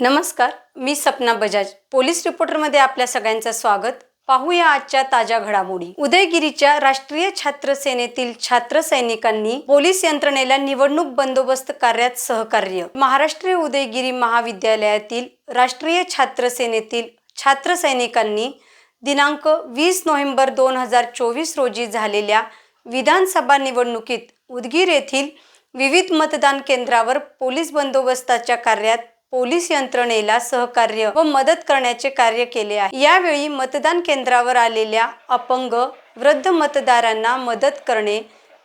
नमस्कार मी सपना बजाज. पोलीस रिपोर्टरमध्ये आपल्या सगळ्यांचं स्वागत. पाहूया आजच्या ताज्या घडामोडी. उदयगिरीच्या राष्ट्रीय छात्र सेनेतील छात्र सैनिकांनी पोलीस यंत्रणेला निवडणूक बंदोबस्त कार्यात सहकार्य. महाराष्ट्र उदयगिरी महाविद्यालयातील राष्ट्रीय छात्र सेनेतील छात्र सैनिकांनी दिनांक वीस नोव्हेंबर दोन हजार चोवीस रोजी झालेल्या विधानसभा निवडणुकीत उदगीर येथील विविध मतदान केंद्रावर पोलीस बंदोबस्ताच्या कार्यात पोलीस यंत्रणेला सहकार्य व मदत करण्याचे कार्य केले आहे. यावेळी मतदान केंद्रावर आलेल्या अपंग वृद्ध मतदारांना मदत करणे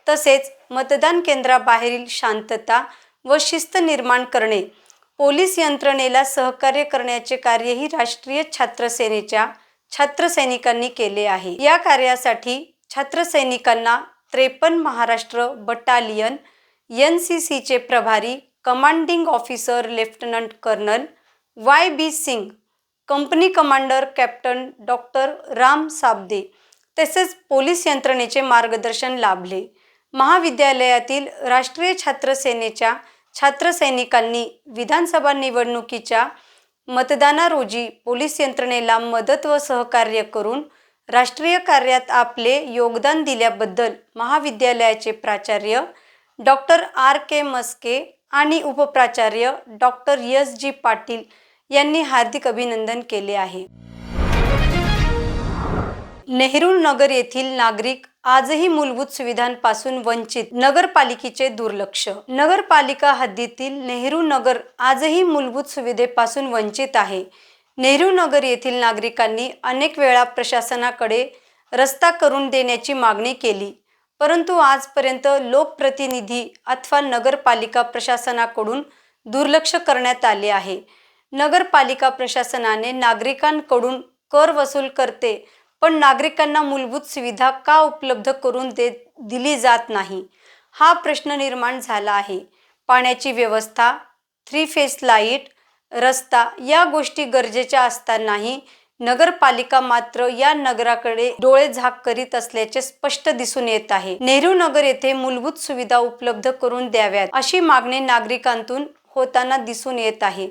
तसेच मतदान केंद्राबाहेरील शांतता व शिस्त निर्माण करणे पोलीस यंत्रणेला सहकार्य करण्याचे कार्यही राष्ट्रीय छात्र सेनेच्या केले आहे. या कार्यासाठी छात्रसैनिकांना त्रेपन्न महाराष्ट्र बटालियन एन सी सीचे प्रभारी commanding officer lieutenant colonel Y B Singh company commander captain doctor Ram Sabde तसेच पोलीस यंत्रणेचे मार्गदर्शन लाभले. महाविद्यालयातील राष्ट्रीय छात्र सेनेच्या विधानसभा निवडणुकीच्या मतदाना रोजी पोलीस यंत्रणेला मदत व सहकार्य करून राष्ट्रीय कार्यात आपले योगदान दिल्याबद्दल महाविद्यालयाचे प्राचार्य डॉक्टर आर के मस्के आणि उपप्राचार्य डॉक्टर यस जी पाटील यांनी हार्दिक अभिनंदन केले आहे. नेहरू नगर येथील नागरिक आजही मूलभूत सुविधांपासून वंचित नगरपालिकेचे दुर्लक्ष. नगरपालिका हद्दीतील नेहरू नगर आजही मूलभूत सुविधेपासून वंचित आहे. नेहरू नगर येथील नागरिकांनी अनेक वेळा प्रशासनाकडे रस्ता करून देण्याची मागणी केली. परंतु आजपर्यंत लोकप्रतिनिधी अथवा नगरपालिका प्रशासनाकडून दुर्लक्ष करण्यात आले आहे. नगरपालिका प्रशासनाने नागरिकांकडून कर वसूल करते पण नागरिकांना मूलभूत सुविधा का उपलब्ध करून दे दिली जात नाही? हा प्रश्न निर्माण झाला आहे. पाण्याची व्यवस्था थ्री फेस लाइट रस्ता या गोष्टी गरजेच्या असतानाही नगरपालिका मात्र या नगराकडे डोळे झाक करीत असल्याचे स्पष्ट दिसून येत आहे. नेहरू नगर येथे मूलभूत सुविधा उपलब्ध करून द्याव्यात अशी मागणी नागरिकांतून होताना दिसून येत आहे.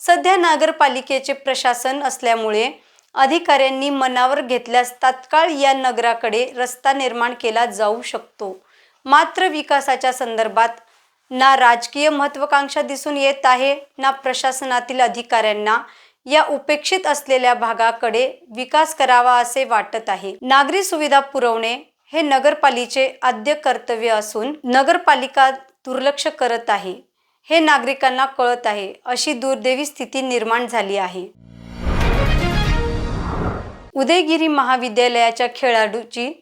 सध्या नगरपालिकेचे प्रशासन असल्यामुळे अधिकाऱ्यांनी मनावर घेतल्यास तात्काळ या नगराकडे रस्ता निर्माण केला जाऊ शकतो. मात्र विकासाच्या संदर्भात ना राजकीय महत्वाकांक्षा दिसून येत आहे ना प्रशासनातील अधिकाऱ्यांना या उपेक्षित असलेल्या भागाकडे विकास करावा असे वाटत आहे. नागरी सुविधा पुरवणे हे नगरपालिकेचे आद्य कर्तव्य असून नगरपालिका दुर्लक्ष करत आहे. हे नागरिकांना कळत आहे अशी दुर्दैवी स्थिती निर्माण झाली आहे. उदयगिरी महाविद्यालयाच्या खेळाडूची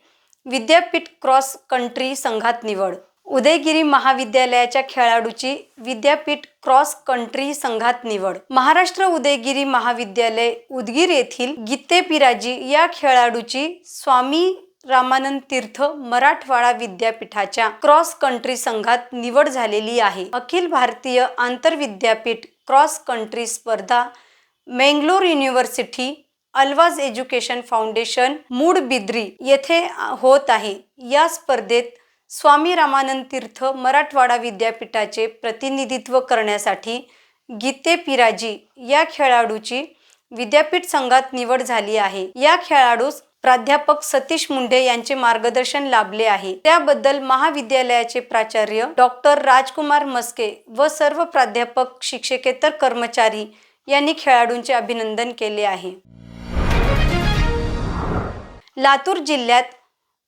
विद्यापीठ क्रॉस कंट्री संघात निवड उदयगिरी महाविद्यालयाच्या खेळाडूची विद्यापीठ क्रॉस कंट्री संघात निवड. महाराष्ट्र उदयगिरी महाविद्यालय उदगीर येथील गीते पिराजी या खेळाडूची स्वामी रामानंद तीर्थ मराठवाडा विद्यापीठाच्या क्रॉस कंट्री संघात निवड झालेली आहे. अखिल भारतीय आंतरविद्यापीठ क्रॉस कंट्री स्पर्धा Mangalore university Alvas education foundation Moodbidri येथे होत आहे. या स्पर्धेत स्वामी रामानंद तीर्थ मराठवाडा विद्यापीठाचे प्रतिनिधित्व करण्यासाठी गीते पिराजी या खेळाडूची विद्यापीठ संघात निवड झाली आहे. या खेळाडूस प्राध्यापक सतीश मुंडे यांचे मार्गदर्शन लाभले आहे. त्याबद्दल महाविद्यालयाचे प्राचार्य डॉक्टर राजकुमार मस्के व सर्व प्राध्यापक शिक्षकेतर कर्मचारी यांनी खेळाडूंचे अभिनंदन केले आहे. लातूर जिल्ह्यात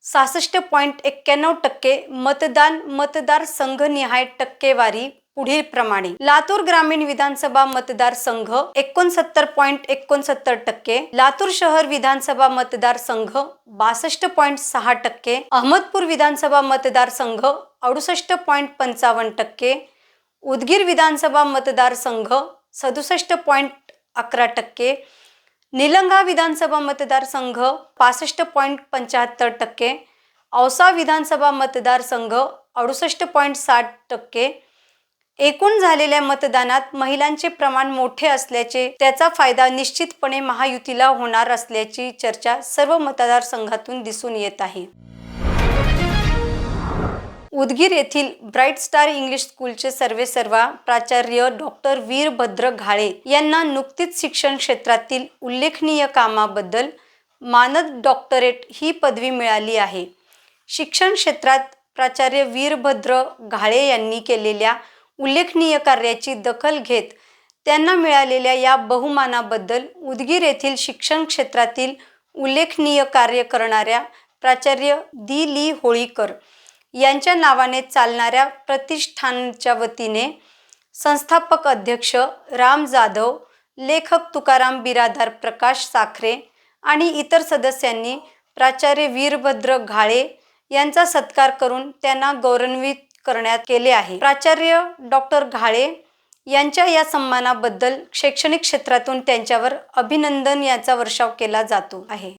सहासष्ट पॉईंट एक्क्याण्णव टक्के मतदान मतदार संघनिहाय टक्केवारी पुढील प्रमाणे. लातूर ग्रामीण विधानसभा मतदारसंघ एकोणसत्तर पॉईंट एकोणसत्तर टक्के लातूर शहर विधानसभा मतदारसंघ बासष्ट पॉईंट सहा टक्के अहमदपूर विधानसभा मतदारसंघ अडुसष्ट पॉईंट पंचावन्न टक्के उदगीर विधानसभा मतदारसंघ सदुसष्ट पॉईंट अकरा टक्के निलंगा विधानसभा मतदारसंघ पासष्ट पॉईंट पंच्याहत्तर टक्के औसा विधानसभा मतदारसंघ अडुसष्ट पॉईंट साठ टक्के. एकूण झालेल्या मतदानात महिलांचे प्रमाण मोठे असल्याचे त्याचा फायदा निश्चितपणे महायुतीला होणार असल्याची चर्चा सर्व मतदारसंघातून दिसून येत आहे. उदगीर येथील ब्राईट स्टार इंग्लिश स्कूलचे सर्वेसर्वा प्राचार्य डॉक्टर वीरभद्र घाळे यांना नुकतीच शिक्षण क्षेत्रातील उल्लेखनीय कामाबद्दल मानद डॉक्टरेट ही पदवी मिळाली आहे. शिक्षण क्षेत्रात प्राचार्य वीरभद्र घाळे यांनी केलेल्या उल्लेखनीय कार्याची दखल घेत त्यांना मिळालेल्या या बहुमानाबद्दल उदगीर येथील शिक्षण क्षेत्रातील उल्लेखनीय कार्य करणाऱ्या प्राचार्य दी ली होळीकर यांच्या नावाने चालणाऱ्या प्रतिष्ठानच्या वतीने संस्थापक अध्यक्ष राम जाधव लेखक तुकाराम बिरादार प्रकाश साखरे आणि इतर सदस्यांनी प्राचार्य वीरभद्र घाळे यांचा सत्कार करून त्यांना गौरवान्वित करण्यात केले आहे. प्राचार्य डॉक्टर घाळे यांच्या या सन्मानाबद्दल शैक्षणिक क्षेत्रातून त्यांच्यावर अभिनंदन याचा वर्षाव केला जातो आहे.